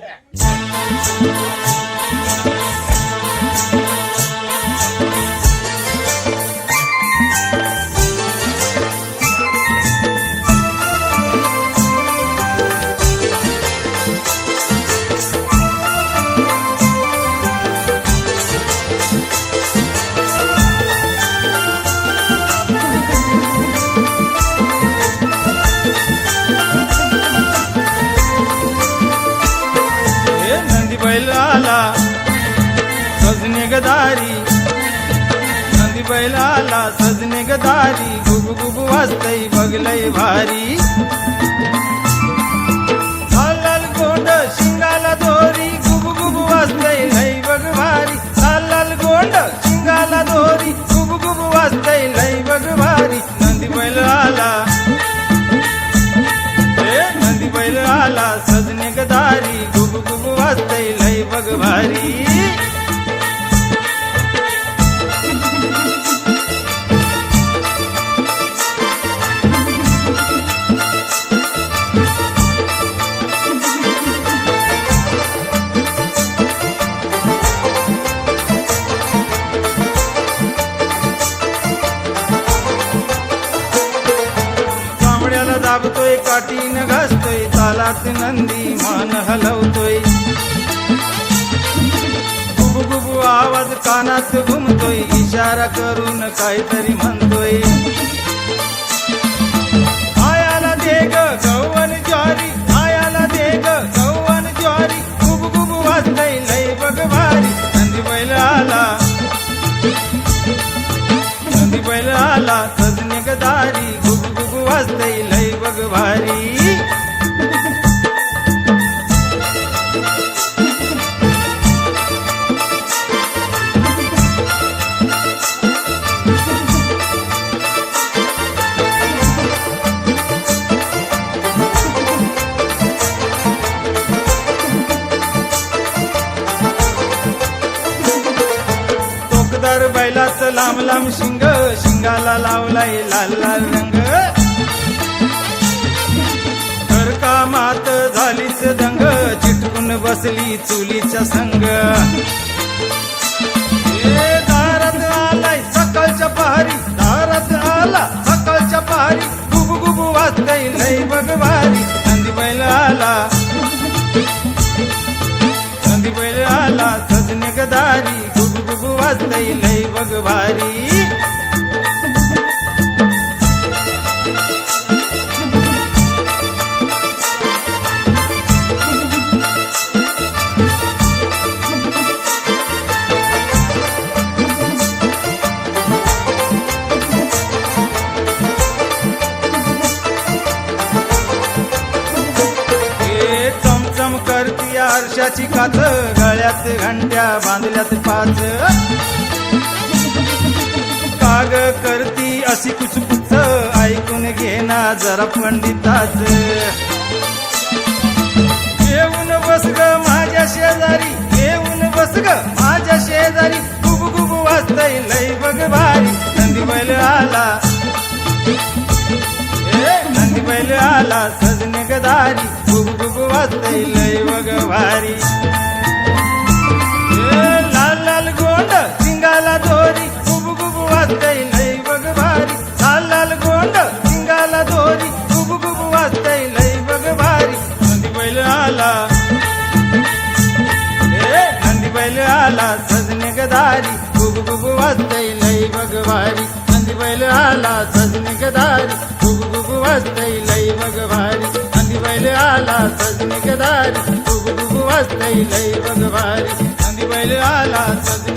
Yeah. सजने गदारी नंदी बैल आला सजने गदारी गुब गुब वाजतय बगलय भारी. लाल गोंड शिंगाला दोरी गुब गुब वाजतय लय बग भारी. लाल गोंड शिंगाला दोरी गुबु गुबु वाजतय लय बग भारी. नंदी बैल आला नंदी बैल आला सजने गदारी गुब गुब कांबड्याला काठीन काठीनं घासतोय तालात नंदी मान हलवतोय. गुबु गुबु आवाज कानात घुमतोय इशारा करून काहीतरी म्हणतोय. आयाला दे ग गव्हाण ज्वारी आयाला दे ग गव्हाण ज्वारी. गुबु गुबु वाजतय लय बघ भारी नंदी बैल आला. नंदी बैल आला सजने गदारी गुब गुब वाजतय. भारी. टोकदार बैलाचं लांब लांब शिंग शिंगाला लावलाय लाल लाल रंग. झालीच दंग चिटकून बसली चुलीच्या संग. दारात आलाय सकाळच्या पहारी दारात आला सकाळच्या पहारी. गुब गुब वाजतय नाही बघवारी नंदी बैल आला. नंदी बैल आला सजने गदारी. गुब गुब वाजतय लय बघ काम करती आरशाची कात. गळ्यात घंट्या बांधल्यात पाच. काग करती अशी कुचकुच. ऐकून घेना जरा पंडिताच. येऊन बस ग माझ्या शेजारी. येऊन बस ग माझ्या शेजारी. गुब गुब वाजतय लय बघ भारी. नंदी बैल आला. ए नंदी बैल आला. सज दारी गुब गुब वाजतय लय बघ भारी लाल लाल गोंड सिंगाला दोरी गुब गुब वाजतय लय बघ भारी लाल लाल गोंड सिंगाला दोरी गुब गुब वाजतय लय बघ भारी नंदी बैल आला. नंदी बैल आला सजने गदारी गुब गुब वाजतय लय बघ भारी नंदी बैल आला सजने गदारी गुब गुब वाजतय लय बघ भारी बैल आला सजनी गदारी. दुबू दुबू वाजतय लय बघ भारी नंदी बैल आला सजनी